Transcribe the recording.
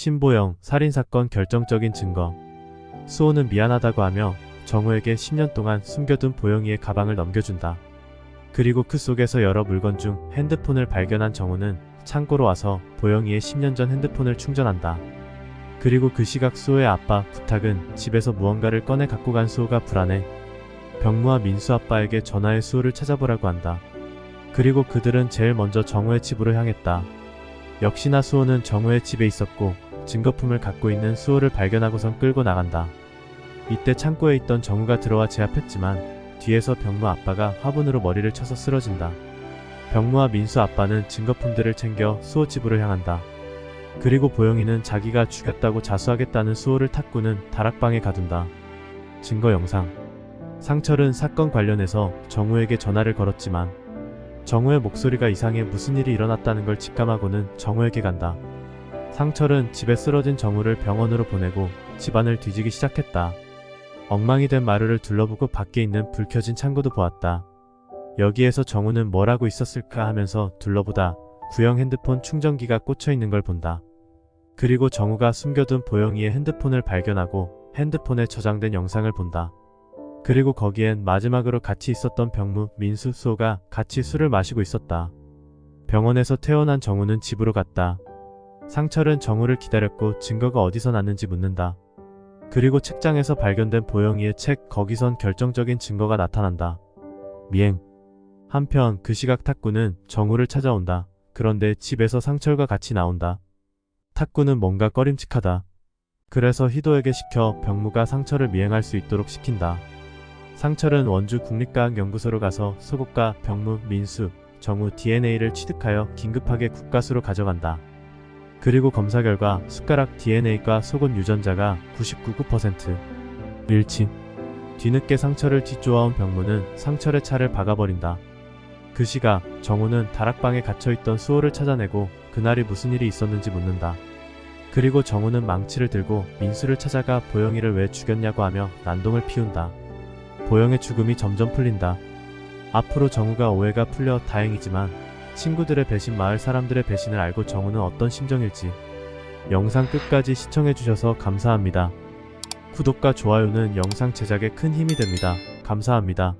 신보영 살인사건 결정적인 증거. 수호는 미안하다고 하며 정우에게 10년 동안 숨겨둔 보영이의 가방을 넘겨준다. 그리고 그 속에서 여러 물건 중 핸드폰을 발견한 정우는 창고로 와서 보영이의 10년 전 핸드폰을 충전한다. 그리고 그 시각 수호의 아빠 부탁은 집에서 무언가를 꺼내 갖고 간 수호가 불안해 병무와 민수 아빠에게 전화해 수호를 찾아보라고 한다. 그리고 그들은 제일 먼저 정우의 집으로 향했다. 역시나 수호는 정우의 집에 있었고 증거품을 갖고 있는 수호를 발견하고선 끌고 나간다. 이때 창고에 있던 정우가 들어와 제압했지만 뒤에서 병무 아빠가 화분으로 머리를 쳐서 쓰러진다. 병무와 민수 아빠는 증거품들을 챙겨 수호 집으로 향한다. 그리고 보영이는 자기가 죽였다고 자수하겠다는 수호를 탁구는 다락방에 가둔다. 증거 영상. 상철은 사건 관련해서 정우에게 전화를 걸었지만 정우의 목소리가 이상해 무슨 일이 일어났다는 걸 직감하고는 정우에게 간다. 상철은 집에 쓰러진 정우를 병원으로 보내고 집안을 뒤지기 시작했다. 엉망이 된 마루를 둘러보고 밖에 있는 불 켜진 창고도 보았다. 여기에서 정우는 뭘 하고 있었을까 하면서 둘러보다 구형 핸드폰 충전기가 꽂혀 있는 걸 본다. 그리고 정우가 숨겨둔 보영이의 핸드폰을 발견하고 핸드폰에 저장된 영상을 본다. 그리고 거기엔 마지막으로 같이 있었던 병무 민수 수호가 같이 술을 마시고 있었다. 병원에서 퇴원한 정우는 집으로 갔다. 상철은 정우를 기다렸고 증거가 어디서 났는지 묻는다. 그리고 책장에서 발견된 보영이의 책 거기선 결정적인 증거가 나타난다. 미행. 한편 그 시각 탁구는 정우를 찾아온다. 그런데 집에서 상철과 같이 나온다. 탁구는 뭔가 꺼림칙하다. 그래서 희도에게 시켜 병무가 상철을 미행할 수 있도록 시킨다. 상철은 원주 국립과학연구소로 가서 소국과 병무, 민수, 정우 DNA를 취득하여 긴급하게 국가수로 가져간다. 그리고 검사 결과 숟가락 DNA과 속은 유전자가 99% 일치. 뒤늦게 상철을 뒤쫓아온 병무는 상철의 차를 박아버린다. 그 시각 정우는 다락방에 갇혀있던 수호를 찾아내고 그날이 무슨 일이 있었는지 묻는다. 그리고 정우는 망치를 들고 민수를 찾아가 보영이를 왜 죽였냐고 하며 난동을 피운다. 보영의 죽음이 점점 풀린다. 앞으로 정우가 오해가 풀려 다행이지만 친구들의 배신 마을 사람들의 배신을 알고 정우는 어떤 심정일지 영상 끝까지 시청해주셔서 감사합니다. 구독과 좋아요는 영상 제작에 큰 힘이 됩니다. 감사합니다.